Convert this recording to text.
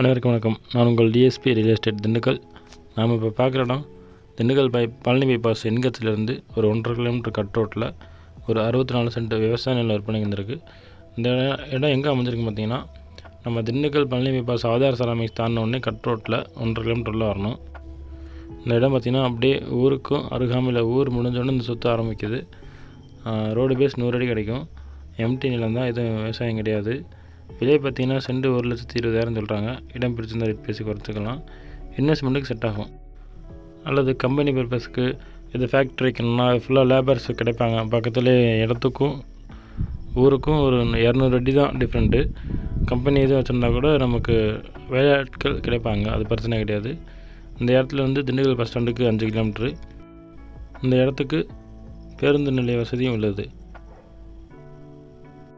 அனைவருக்கும் வணக்கம். நான் உங்கள் டிஎஸ்பி ரியல் எஸ்டேட் திண்டுக்கல். நாம் இப்போ பார்க்குற இடம் திண்டுக்கல் பை பழனி பைபாஸ் எண்கத்திலிருந்து ஒரு ஒன்றரை கிலோமீட்டர் கட் ரோட்டில் ஒரு அறுபத்தி நாலு சென்ட் விவசாய நிலம் விற்பனை இருந்திருக்கு இந்த இடம் இடம் எங்கே அமைஞ்சிருக்கு பார்த்தீங்கன்னா நம்ம திண்டுக்கல் பழனி பைபாஸ் ஆதார் சராமிக்ஸ் தாண்டினோடனே கட் ரோட்டில் ஒன்றரை கிலோமீட்டர் உள்ள வரணும். இந்த இடம் பார்த்திங்கன்னா அப்படியே ஊருக்கும் அருகாமையில் ஊர் முடிஞ்சோடனே இந்த சுற்ற ஆரம்பிக்குது. ரோடு பேஸ் நூறு அடி கிடைக்கும். எம்டி நிலம் தான் எதுவும் விவசாயம் கிடையாது. விலை பார்த்தீங்கன்னா செண்டு ஒரு லட்சத்தி இருபதாயிரம் சொல்கிறாங்க இடம் பிடிச்சிருந்தால் ரேட் பேசி குறைச்சிக்கலாம். இன்வெஸ்ட்மெண்ட்டுக்கு செட் ஆகும். அல்லது கம்பெனி பர்பஸ்க்கு இது ஃபேக்ட்ரி வைக்கணும்னா ஃபுல்லாக லேபர்ஸ் கிடைப்பாங்க. பக்கத்துலேயே இடத்துக்கும் ஊருக்கும் ஒரு இரநூறு அடி தான் டிஃப்ரெண்ட்டு கம்பெனி எதுவும் வச்சுருந்தா கூட நமக்கு வேலையாட்கள் கிடைப்பாங்க. அது பிரச்சனை கிடையாது. இந்த இடத்துல வந்து திண்டுக்கல் பஸ் ஸ்டாண்டுக்கு அஞ்சு கிலோமீட்ரு இந்த இடத்துக்கு பேருந்து நிலைய வசதியும் உள்ளது.